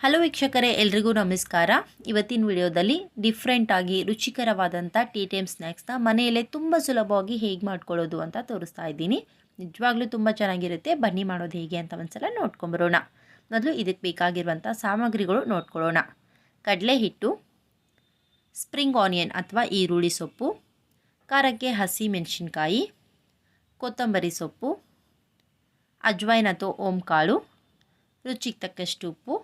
Hello ವೀಕ್ಷಕರೇ, ಎಲ್ರಿಗೂ ನಮಸ್ಕಾರ. ಇವತ್ತಿನ ವಿಡಿಯೋದಲ್ಲಿ ಡಿಫ್ರೆಂಟಾಗಿ ರುಚಿಕರವಾದಂಥ ಟೀ ಟೈಮ್ ಸ್ನ್ಯಾಕ್ಸ್ನ ಮನೆಯಲ್ಲೇ ತುಂಬ ಸುಲಭವಾಗಿ ಹೇಗೆ ಮಾಡ್ಕೊಳ್ಳೋದು ಅಂತ ತೋರಿಸ್ತಾ ಇದ್ದೀನಿ. ನಿಜವಾಗ್ಲೂ ತುಂಬ ಚೆನ್ನಾಗಿರುತ್ತೆ. ಬನ್ನಿ ಮಾಡೋದು ಹೇಗೆ ಅಂತ ಒಂದ್ಸಲ ನೋಡ್ಕೊಂಬರೋಣ. ಮೊದಲು ಇದಕ್ಕೆ ಬೇಕಾಗಿರುವಂಥ ಸಾಮಗ್ರಿಗಳು ನೋಡ್ಕೊಳ್ಳೋಣ. ಕಡಲೆ ಹಿಟ್ಟು ಸ್ಪ್ರಿಂಗ್ ಆನಿಯನ್ ಅಥವಾ ಈರುಳ್ಳಿ ಸೊಪ್ಪು, ಖಾರಕ್ಕೆ ಹಸಿ ಮೆಣಸಿನ್ಕಾಯಿ, ಕೊತ್ತಂಬರಿ ಸೊಪ್ಪು ಅಜ್ವೈನ್ ಅಥವಾ ಓಂ ಕಾಳು ರುಚಿಗೆ ತಕ್ಕಷ್ಟು ಉಪ್ಪು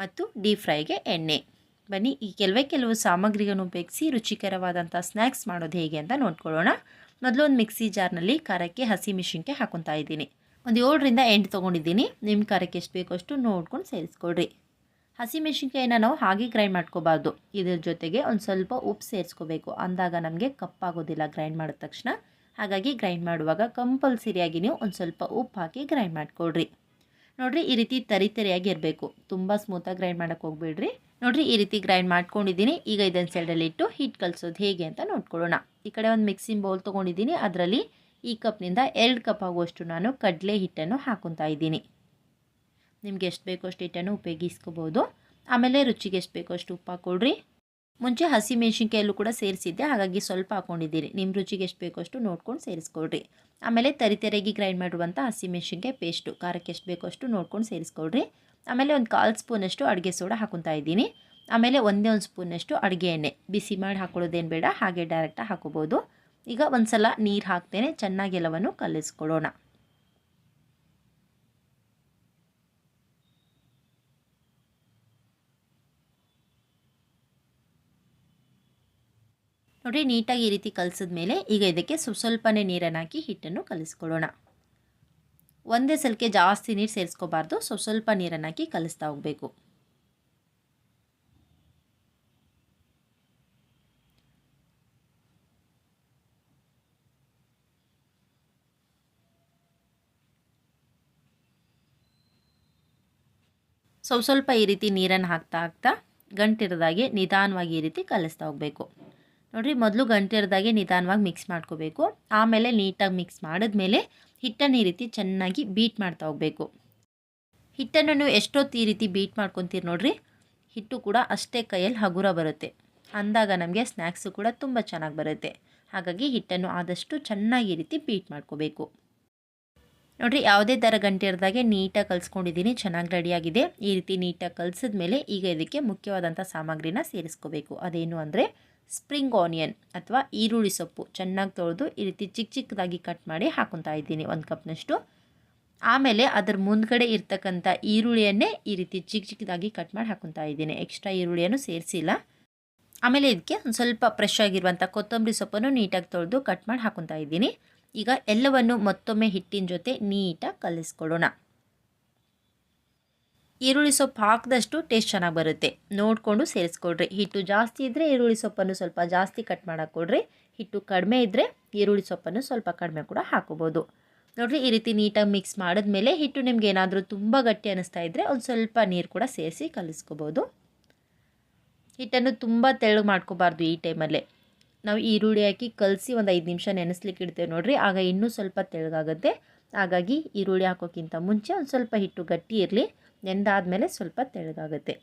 ಮತ್ತು ಡೀಪ್ ಫ್ರೈಗೆ ಎಣ್ಣೆ. ಬನ್ನಿ, ಈ ಕೆಲವೇ ಕೆಲವು ಸಾಮಗ್ರಿಗಳನ್ನು ಉಪಯೋಗಿಸಿ ರುಚಿಕರವಾದಂಥ ಸ್ನ್ಯಾಕ್ಸ್ ಮಾಡೋದು ಹೇಗೆ ಅಂತ ನೋಡ್ಕೊಳ್ಳೋಣ. ಮೊದಲು ಒಂದು ಮಿಕ್ಸಿ ಜಾರ್ನಲ್ಲಿ ಖಾರಕ್ಕೆ ಹಸಿ ಮಿಷಿನ್ಗೆ ಹಾಕೊತಾ ಇದ್ದೀನಿ. ಒಂದು ಏಳರಿಂದ ಎಂಟು ತೊಗೊಂಡಿದ್ದೀನಿ. ನಿಮ್ಮ ಖಾರಕ್ಕೆ ಎಷ್ಟು ಬೇಕೋ ಅಷ್ಟು ನೋಡ್ಕೊಂಡು ಸೇರಿಸ್ಕೊಳ್ರಿ. ಹಸಿ ಮೆಣಸಿನ್ಕಾಯಿನ ನಾವು ಹಾಗೆ ಗ್ರೈಂಡ್ ಮಾಡ್ಕೋಬಾರ್ದು. ಇದ್ರ ಜೊತೆಗೆ ಒಂದು ಸ್ವಲ್ಪ ಉಪ್ಪು ಸೇರಿಸ್ಕೋಬೇಕು. ಅಂದಾಗ ನಮಗೆ ಕಪ್ಪಾಗೋದಿಲ್ಲ ಗ್ರೈಂಡ್ ಮಾಡಿದ ತಕ್ಷಣ. ಹಾಗಾಗಿ ಗ್ರೈಂಡ್ ಮಾಡುವಾಗ ಕಂಪಲ್ಸರಿಯಾಗಿ ನೀವು ಒಂದು ಸ್ವಲ್ಪ ಉಪ್ಪು ಹಾಕಿ ಗ್ರೈಂಡ್ ಮಾಡ್ಕೊಳ್ರಿ. ನೋಡಿರಿ ಈ ರೀತಿ ತರಿ ತರಿಯಾಗಿ ಇರಬೇಕು. ತುಂಬ ಸ್ಮೂತಾಗಿ ಗ್ರೈಂಡ್ ಮಾಡೋಕ್ಕೆ ಹೋಗ್ಬೇಡ್ರಿ. ನೋಡ್ರಿ ಈ ರೀತಿ ಗ್ರೈಂಡ್ ಮಾಡ್ಕೊಂಡಿದ್ದೀನಿ. ಈಗ ಇದನ್ನು ಸೈಡಲ್ಲಿ ಇಟ್ಟು ಹಿಟ್ಟು ಕಲಿಸೋದು ಹೇಗೆ ಅಂತ ನೋಡ್ಕೊಳ್ಳೋಣ. ಈ ಕಡೆ ಒಂದು ಮಿಕ್ಸಿಂಗ್ ಬೌಲ್ ತೊಗೊಂಡಿದ್ದೀನಿ. ಅದರಲ್ಲಿ ಈ ಕಪ್ನಿಂದ ಎರಡು ಕಪ್ ಆಗುವಷ್ಟು ನಾನು ಕಡಲೆ ಹಿಟ್ಟನ್ನು ಹಾಕೊತಾ ಇದ್ದೀನಿ. ನಿಮ್ಗೆ ಎಷ್ಟು ಬೇಕೋ ಅಷ್ಟು ಹಿಟ್ಟನ್ನು ಉಪಯೋಗಿಸ್ಕೋಬೋದು. ಆಮೇಲೆ ರುಚಿಗೆ ಎಷ್ಟು ಬೇಕೋ ಅಷ್ಟು ಉಪ್ಪು ಹಾಕ್ಕೊಳ್ರಿ ಮುಂಚೆ ಹಸಿ ಮೆಣಸಿನ್ಕಾಯಲ್ಲೂ ಕೂಡ ಸೇರಿಸಿದ್ದೆ, ಹಾಗಾಗಿ ಸ್ವಲ್ಪ ಹಾಕ್ಕೊಂಡಿದ್ದೀರಿ ನಿಮ್ಮ ರುಚಿಗೆ ಎಷ್ಟು ಬೇಕೋ ಅಷ್ಟು ನೋಡ್ಕೊಂಡು ಸೇರಿಸ್ಕೊಳ್ರಿ. ಆಮೇಲೆ ತರಿ ತೆರೆಗಿ ಗ್ರೈಂಡ್ ಮಾಡುವಂಥ ಹಸಿ ಮೆಣಸಿನ್ಕಾಯಿ ಪೇಸ್ಟು ಖಾರಕ್ಕೆ ಎಷ್ಟು ಬೇಕೋ ಅಷ್ಟು ನೋಡ್ಕೊಂಡು ಸೇರಿಸ್ಕೊಳ್ರಿ. ಆಮೇಲೆ ಒಂದು ಕಾಲು ಸ್ಪೂನಷ್ಟು ಅಡುಗೆ ಸೋಡಾ ಹಾಕೊತಾ ಇದ್ದೀನಿ. ಆಮೇಲೆ ಒಂದೇ ಒಂದು ಸ್ಪೂನಷ್ಟು ಅಡುಗೆ ಎಣ್ಣೆ. ಬಿಸಿ ಮಾಡಿ ಹಾಕೊಳ್ಳೋದೇನು ಬೇಡ, ಹಾಗೆ ಡೈರೆಕ್ಟಾಗಿ ಹಾಕೋಬೋದು. ಈಗ ಒಂದು ಸಲ ನೀರು ಹಾಕ್ತೇನೆ, ಚೆನ್ನಾಗಿ ಎಲ್ಲವನ್ನು ಕಲಿಸ್ಕೊಳ್ಳೋಣ. ನೋಡಿ, ನೀಟಾಗಿ ಈ ರೀತಿ ಕಲಸಿದ ಮೇಲೆ ಈಗ ಇದಕ್ಕೆ ಸ್ವಲ್ಪ ಸ್ವಲ್ಪನೇ ನೀರನ್ನು ಹಾಕಿ ಹಿಟ್ಟನ್ನು ಕಲಿಸ್ಕೊಳ್ಳೋಣ. ಒಂದೇ ಸಲಕ್ಕೆ ಜಾಸ್ತಿ ನೀರು ಸೇರಿಸ್ಕೋಬಾರ್ದು, ಸ್ವಲ್ಪ ಸ್ವಲ್ಪ ನೀರನ್ನು ಹಾಕಿ ಕಲಿಸ್ತಾ ಹೋಗಬೇಕು. ಸ್ವಲ್ಪ ಸ್ವಲ್ಪ ಈ ರೀತಿ ನೀರನ್ನು ಹಾಕ್ತಾ ಹಾಕ್ತಾ ಗಂಟಿರದಾಗೆ ನಿಧಾನವಾಗಿ ಈ ರೀತಿ ಕಲಿಸ್ತಾ ಹೋಗಬೇಕು. ನೋಡಿರಿ, ಮೊದಲು ಗಂಟೆ ಇರ್ದಾಗೆ ನಿಧಾನವಾಗಿ ಮಿಕ್ಸ್ ಮಾಡ್ಕೋಬೇಕು. ಆಮೇಲೆ ನೀಟಾಗಿ ಮಿಕ್ಸ್ ಮಾಡಿದ್ಮೇಲೆ ಹಿಟ್ಟನ್ನು ಈ ರೀತಿ ಚೆನ್ನಾಗಿ ಬೀಟ್ ಮಾಡ್ತಾ ಹೋಗಬೇಕು. ಹಿಟ್ಟನ್ನು ನೀವು ಎಷ್ಟೊತ್ತು ಈ ರೀತಿ ಬೀಟ್ ಮಾಡ್ಕೊತೀರಿ ನೋಡಿರಿ, ಹಿಟ್ಟು ಕೂಡ ಅಷ್ಟೇ ಕೈಯಲ್ಲಿ ಹಗುರ ಬರುತ್ತೆ. ಅಂದಾಗ ನಮಗೆ ಸ್ನ್ಯಾಕ್ಸು ಕೂಡ ತುಂಬ ಚೆನ್ನಾಗಿ ಬರುತ್ತೆ. ಹಾಗಾಗಿ ಹಿಟ್ಟನ್ನು ಆದಷ್ಟು ಚೆನ್ನಾಗಿ ರೀತಿ ಬೀಟ್ ಮಾಡ್ಕೋಬೇಕು. ನೋಡಿರಿ, ಯಾವುದೇ ಥರ ಗಂಟೆ ಇರ್ದಾಗೆ ನೀಟಾಗಿ ಕಲ್ಸ್ಕೊಂಡಿದ್ದೀನಿ, ಚೆನ್ನಾಗಿ ರೆಡಿಯಾಗಿದೆ ಈ ರೀತಿ ನೀಟಾಗಿ ಕಲಿಸಿದ್ಮೇಲೆ ಈಗ ಇದಕ್ಕೆ ಮುಖ್ಯವಾದಂಥ ಸಾಮಗ್ರಿನ ಸೇರಿಸ್ಕೋಬೇಕು. ಅದೇನು ಅಂದರೆ ಸ್ಪ್ರಿಂಗ್ ಆನಿಯನ್ ಅಥವಾ ಈರುಳ್ಳಿ ಸೊಪ್ಪು ಚೆನ್ನಾಗಿ ತೊಳೆದು ಈ ರೀತಿ ಚಿಕ್ಕ ಚಿಕ್ಕದಾಗಿ ಕಟ್ ಮಾಡಿ ಹಾಕೊತಾ ಇದ್ದೀನಿ ಒಂದು ಕಪ್ನಷ್ಟು. ಆಮೇಲೆ ಅದರ ಮುಂದ್ಗಡೆ ಇರ್ತಕ್ಕಂಥ ಈರುಳ್ಳಿಯನ್ನೇ ಈ ರೀತಿ ಚಿಕ್ಕ ಚಿಕ್ಕದಾಗಿ ಕಟ್ ಮಾಡಿ ಹಾಕೊತಾ ಇದ್ದೀನಿ. ಎಕ್ಸ್ಟ್ರಾ ಈರುಳ್ಳಿಯನ್ನು ಸೇರಿಸಿಲ್ಲ. ಆಮೇಲೆ ಇದಕ್ಕೆ ಒಂದು ಸ್ವಲ್ಪ ಫ್ರೆಶ್ ಆಗಿರುವಂಥ ಕೊತ್ತಂಬರಿ ಸೊಪ್ಪನ್ನು ನೀಟಾಗಿ ತೊಳೆದು ಕಟ್ ಮಾಡಿ ಹಾಕೊತಾ ಇದ್ದೀನಿ. ಈಗ ಎಲ್ಲವನ್ನು ಮತ್ತೊಮ್ಮೆ ಹಿಟ್ಟಿನ ಜೊತೆ ನೀಟಾಗಿ ಕಲಿಸ್ಕೊಳ್ಳೋಣ. ಈರುಳ್ಳಿ ಸೊಪ್ಪು ಹಾಕಿದಷ್ಟು ಟೇಸ್ಟ್ ಚೆನ್ನಾಗಿ ಬರುತ್ತೆ. ನೋಡಿಕೊಂಡು ಸೇರಿಸ್ಕೊಡ್ರಿ. ಹಿಟ್ಟು ಜಾಸ್ತಿ ಇದ್ದರೆ ಈರುಳ್ಳಿ ಸೊಪ್ಪನ್ನು ಸ್ವಲ್ಪ ಜಾಸ್ತಿ ಕಟ್ ಕೊಡ್ರಿ ಹಿಟ್ಟು ಕಡಿಮೆ ಇದ್ದರೆ ಈರುಳ್ಳಿ ಸೊಪ್ಪನ್ನು ಸ್ವಲ್ಪ ಕಡಿಮೆ ಕೂಡ ಹಾಕೋಬೋದು ನೋಡಿರಿ, ಈ ರೀತಿ ನೀಟಾಗಿ ಮಿಕ್ಸ್ ಮಾಡಿದ್ಮೇಲೆ ಹಿಟ್ಟು ನಿಮ್ಗೆ ಏನಾದರೂ ತುಂಬ ಗಟ್ಟಿ ಅನ್ನಿಸ್ತಾ ಇದ್ದರೆ ಒಂದು ಸ್ವಲ್ಪ ನೀರು ಕೂಡ ಸೇರಿಸಿ ಕಲಿಸ್ಕೋಬೋದು. ಹಿಟ್ಟನ್ನು ತುಂಬ ತೆಳ್ಳಗೆ ಮಾಡ್ಕೋಬಾರ್ದು ಈ ಟೈಮಲ್ಲೇ. ನಾವು ಈರುಳ್ಳಿ ಹಾಕಿ ಕಲಸಿ ಒಂದು ಐದು ನಿಮಿಷ ನೆನೆಸ್ಲಿಕ್ಕೆ ಇಡ್ತೇವೆ ನೋಡಿರಿ. ಆಗ ಇನ್ನೂ ಸ್ವಲ್ಪ ತೆಳ್ಳಗಾಗುತ್ತೆ. ಹಾಗಾಗಿ ಈರುಳ್ಳಿ ಹಾಕೋಕ್ಕಿಂತ ಮುಂಚೆ ಒಂದು ಸ್ವಲ್ಪ ಹಿಟ್ಟು ಗಟ್ಟಿ ಇರಲಿ, ನೆಂದಾದಮೇಲೆ ಸ್ವಲ್ಪ ತೆಳ್ಳಗಾಗುತ್ತೆ.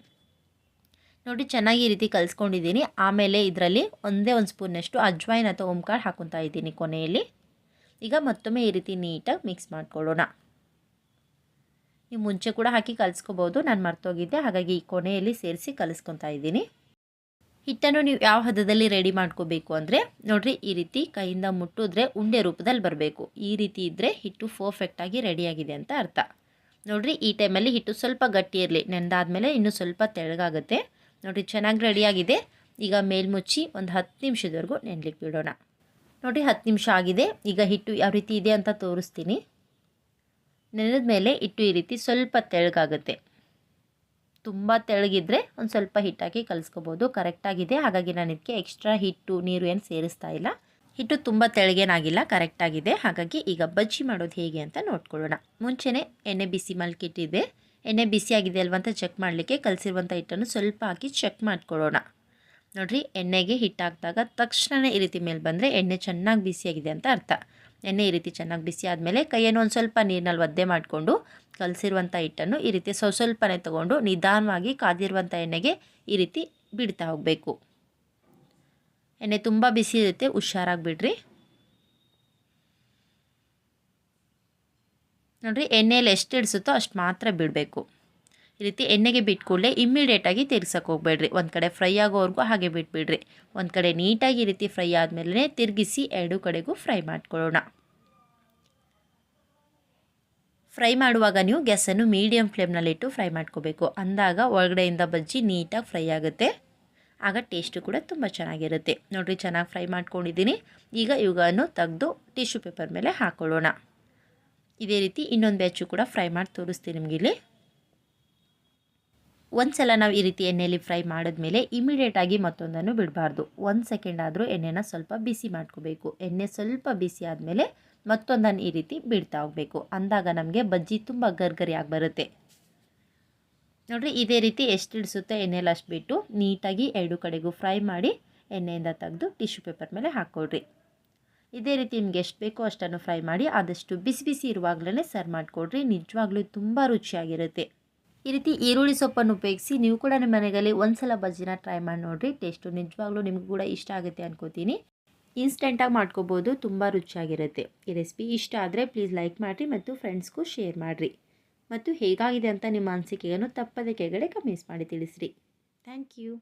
ನೋಡಿ ಚೆನ್ನಾಗಿ ಈ ರೀತಿ ಕಲಿಸ್ಕೊಂಡಿದ್ದೀನಿ. ಆಮೇಲೆ ಇದರಲ್ಲಿ ಒಂದೇ ಒಂದು ಸ್ಪೂನಷ್ಟು ಅಜ್ವಾಯಿನ್ ಅಥವಾ ಓಂಕಾಳು ಹಾಕೊತಾ ಇದ್ದೀನಿ ಕೊನೆಯಲ್ಲಿ. ಈಗ ಮತ್ತೊಮ್ಮೆ ಈ ರೀತಿ ನೀಟಾಗಿ ಮಿಕ್ಸ್ ಮಾಡ್ಕೊಳ್ಳೋಣ. ನೀವು ಮುಂಚೆ ಕೂಡ ಹಾಕಿ ಕಲಿಸ್ಕೋಬೋದು. ನಾನು ಮರ್ತೋಗಿದ್ದೆ. ಹಾಗಾಗಿ ಈ ಕೊನೆಯಲ್ಲಿ ಸೇರಿಸಿ ಕಲಿಸ್ಕೊತಾ ಇದ್ದೀನಿ. ಹಿಟ್ಟನ್ನು ನೀವು ಯಾವ ಹದದಲ್ಲಿ ರೆಡಿ ಮಾಡ್ಕೋಬೇಕು ಅಂದರೆ, ನೋಡಿರಿ ಈ ರೀತಿ ಕೈಯಿಂದ ಮುಟ್ಟಿದ್ರೆ ಉಂಡೆ ರೂಪದಲ್ಲಿ ಬರಬೇಕು. ಈ ರೀತಿ ಇದ್ದರೆ ಹಿಟ್ಟು ಪರ್ಫೆಕ್ಟಾಗಿ ರೆಡಿಯಾಗಿದೆ ಅಂತ ಅರ್ಥ. ನೋಡಿರಿ ಈ ಟೈಮಲ್ಲಿ ಹಿಟ್ಟು ಸ್ವಲ್ಪ ಗಟ್ಟಿ ಇರಲಿ. ನೆಂದಾದಮೇಲೆ ಇನ್ನೂ ಸ್ವಲ್ಪ ತೆಳಗಾಗುತ್ತೆ ನೋಡಿರಿ ಚೆನ್ನಾಗಿ ರೆಡಿಯಾಗಿದೆ ಈಗ ಮೇಲ್ಮುಚ್ಚಿ ಒಂದು ಹತ್ತು ನಿಮಿಷದವರೆಗೂ ನೆನ್ಲಿಕ್ಕೆ ಬಿಡೋಣ. ನೋಡಿ ಹತ್ತು ನಿಮಿಷ ಆಗಿದೆ. ಈಗ ಹಿಟ್ಟು ಯಾವ ರೀತಿ ಇದೆ ಅಂತ ತೋರಿಸ್ತೀನಿ. ನೆನೆದ ಮೇಲೆ ಹಿಟ್ಟು ಈ ರೀತಿ ಸ್ವಲ್ಪ ತೆಳಗಾಗುತ್ತೆ ತುಂಬ ತೆಳಗಿದ್ರೆ ಒಂದು ಸ್ವಲ್ಪ ಹಿಟ್ಟಾಕಿ ಕಲಿಸ್ಕೋಬೋದು. ಕರೆಕ್ಟಾಗಿದೆ ಹಾಗಾಗಿ ನಾನು ಇದಕ್ಕೆ ಎಕ್ಸ್ಟ್ರಾ ಹಿಟ್ಟು ನೀರು ಏನು ಸೇರಿಸ್ತಾ ಇಲ್ಲ. ಹಿಟ್ಟು ತುಂಬ ತೆಳಗೇನಾಗಿಲ್ಲ. ಕರೆಕ್ಟಾಗಿದೆ ಹಾಗಾಗಿ ಈಗ ಬಜ್ಜಿ ಮಾಡೋದು ಹೇಗೆ ಅಂತ ನೋಡ್ಕೊಳ್ಳೋಣ. ಮುಂಚೆನೇ ಎಣ್ಣೆ ಬಿಸಿ ಮಲ್ಕಿಟ್ಟಿದೆ ಎಣ್ಣೆ ಬಿಸಿಯಾಗಿದೆ ಅಲ್ವ ಅಂತ ಚೆಕ್ ಮಾಡಲಿಕ್ಕೆ ಕಲಸಿರುವಂಥ ಹಿಟ್ಟನ್ನು ಸ್ವಲ್ಪ ಹಾಕಿ ಚೆಕ್ ಮಾಡ್ಕೊಳ್ಳೋಣ. ನೋಡಿರಿ, ಎಣ್ಣೆಗೆ ಹಿಟ್ಟು ಹಾಕಿದಾಗ ತಕ್ಷಣನೇ ಈ ರೀತಿ ಮೇಲೆ ಬಂದರೆ ಎಣ್ಣೆ ಚೆನ್ನಾಗಿ ಬಿಸಿಯಾಗಿದೆ ಅಂತ ಅರ್ಥ. ಎಣ್ಣೆ ಈ ರೀತಿ ಚೆನ್ನಾಗಿ ಬಿಸಿ ಆದಮೇಲೆ ಕೈಯನ್ನು ಒಂದು ಸ್ವಲ್ಪ ನೀರಿನಲ್ಲಿ ಒದ್ದೆ ಮಾಡಿಕೊಂಡು ಕಲಸಿರುವಂಥ ಹಿಟ್ಟನ್ನು ಈ ರೀತಿ ಸ್ವಲ್ಪ ಸ್ವಲ್ಪನೇ ತೊಗೊಂಡು ನಿಧಾನವಾಗಿ ಕಾದಿರುವಂಥ ಎಣ್ಣೆಗೆ ಈ ರೀತಿ ಬಿಡ್ತಾ ಹೋಗಬೇಕು. ಎಣ್ಣೆ ತುಂಬ ಬಿಸಿ ಇರುತ್ತೆ ಹುಷಾರಾಗಿ ಬಿಡ್ರಿ ನೋಡಿರಿ, ಎಣ್ಣೆಯಲ್ಲಿ ಎಷ್ಟು ಇಡಿಸುತ್ತೋ ಅಷ್ಟು ಮಾತ್ರ ಬಿಡಬೇಕು. ಈ ರೀತಿ ಎಣ್ಣೆಗೆ ಬಿಟ್ಟು ಕೂಡಲೇ ಇಮ್ಮಿಡಿಯೇಟಾಗಿ ತಿರ್ಗ್ಸಕ್ಕೆ ಹೋಗ್ಬೇಡ್ರಿ. ಒಂದು ಕಡೆ ಫ್ರೈ ಆಗೋವರೆಗೂ ಹಾಗೆ ಬಿಟ್ಬಿಡ್ರಿ. ಒಂದು ಕಡೆ ನೀಟಾಗಿ ಈ ರೀತಿ ಫ್ರೈ ಆದಮೇಲೆ ತಿರುಗಿಸಿ ಎರಡೂ ಕಡೆಗೂ ಫ್ರೈ ಮಾಡ್ಕೊಳ್ಳೋಣ. ಫ್ರೈ ಮಾಡುವಾಗ ನೀವು ಗ್ಯಾಸನ್ನು ಮೀಡಿಯಮ್ ಫ್ಲೇಮ್ನಲ್ಲಿಟ್ಟು ಫ್ರೈ ಮಾಡ್ಕೋಬೇಕು. ಅಂದಾಗ ಒಳಗಡೆಯಿಂದ ಬಜ್ಜಿ ನೀಟಾಗಿ ಫ್ರೈ ಆಗುತ್ತೆ. ಆಗ ಟೇಸ್ಟು ಕೂಡ ತುಂಬ ಚೆನ್ನಾಗಿರುತ್ತೆ. ನೋಡಿರಿ, ಚೆನ್ನಾಗಿ ಫ್ರೈ ಮಾಡ್ಕೊಂಡಿದ್ದೀನಿ. ಈಗ ಇವುಗಳನ್ನು ತೆಗೆದು ಟಿಶ್ಯೂ ಪೇಪರ್ ಮೇಲೆ ಹಾಕೊಳ್ಳೋಣ. ಇದೇ ರೀತಿ ಇನ್ನೊಂದು ಬ್ಯಾಚು ಕೂಡ ಫ್ರೈ ಮಾಡಿ ತೋರಿಸ್ತೀನಿ ನಿಮಗಿಲ್ಲಿ ಒಂದು ಸಲ ನಾವು ಈ ರೀತಿ ಎಣ್ಣೆಯಲ್ಲಿ ಫ್ರೈ ಮಾಡಿದ್ಮೇಲೆ ಇಮಿಡಿಯೇಟಾಗಿ ಮತ್ತೊಂದನ್ನು ಬಿಡಬಾರ್ದು. ಒಂದು ಸೆಕೆಂಡ್ ಆದರೂ ಎಣ್ಣೆನ ಸ್ವಲ್ಪ ಬಿಸಿ ಮಾಡ್ಕೋಬೇಕು. ಎಣ್ಣೆ ಸ್ವಲ್ಪ ಬಿಸಿ ಆದಮೇಲೆ ಮತ್ತೊಂದನ್ನು ಈ ರೀತಿ ಬಿಡ್ತಾ ಹೋಗಬೇಕು. ಅಂದಾಗ ನಮಗೆ ಬಜ್ಜಿ ತುಂಬ ಗರ್ಗರಿಯಾಗಿ ಬರುತ್ತೆ. ನೋಡಿರಿ, ಇದೇ ರೀತಿ ಎಷ್ಟು ಇಡಿಸುತ್ತೆ ಎಣ್ಣೆಲಿ ಅಷ್ಟು ಬಿಟ್ಟು ನೀಟಾಗಿ ಎರಡು ಕಡೆಗೂ ಫ್ರೈ ಮಾಡಿ ಎಣ್ಣೆಯಿಂದ ತೆಗೆದು ಟಿಶ್ಯೂ ಪೇಪರ್ ಮೇಲೆ ಹಾಕ್ಕೊಡ್ರಿ. ಇದೇ ರೀತಿ ನಿಮ್ಗೆ ಎಷ್ಟು ಬೇಕೋ ಅಷ್ಟನ್ನು ಫ್ರೈ ಮಾಡಿ ಆದಷ್ಟು ಬಿಸಿ ಬಿಸಿ ಇರುವಾಗಲೇ ಸರ್ವ್ ಮಾಡಿಕೊಡ್ರಿ. ನಿಜವಾಗ್ಲೂ ತುಂಬ ರುಚಿಯಾಗಿರುತ್ತೆ. ಈ ರೀತಿ ಈರುಳ್ಳಿ ಸೊಪ್ಪನ್ನು ಉಪಯೋಗಿಸಿ ನೀವು ಕೂಡ ನಿಮ್ಮ ಮನೆಯಲ್ಲಿ ಒಂದ್ಸಲ ಬಜ್ಜಿನ ಟ್ರೈ ಮಾಡಿ ನೋಡಿರಿ ಟೇಸ್ಟು ನಿಜವಾಗ್ಲೂ ನಿಮಗೂ ಕೂಡ ಇಷ್ಟ ಆಗುತ್ತೆ ಅನ್ಕೋತೀನಿ. ಇನ್ಸ್ಟೆಂಟಾಗಿ ಮಾಡ್ಕೋಬೋದು, ತುಂಬ ರುಚಿಯಾಗಿರುತ್ತೆ. ಈ ರೆಸಿಪಿ ಇಷ್ಟ ಆದರೆ ಪ್ಲೀಸ್ ಲೈಕ್ ಮಾಡಿರಿ ಮತ್ತು ಫ್ರೆಂಡ್ಸ್ಗೂ ಶೇರ್ ಮಾಡಿರಿ. ಮತ್ತು ಹೇಗಾಗಿದೆ ಅಂತ ನಿಮ್ಮ ಅನಿಸಿಕೆಯನ್ನು ತಪ್ಪದೆ ಕೆಳಗಡೆ ಕಮೆಂಟ್ಸ್ ಮಾಡಿ ತಿಳಿಸ್ರಿ. Thank you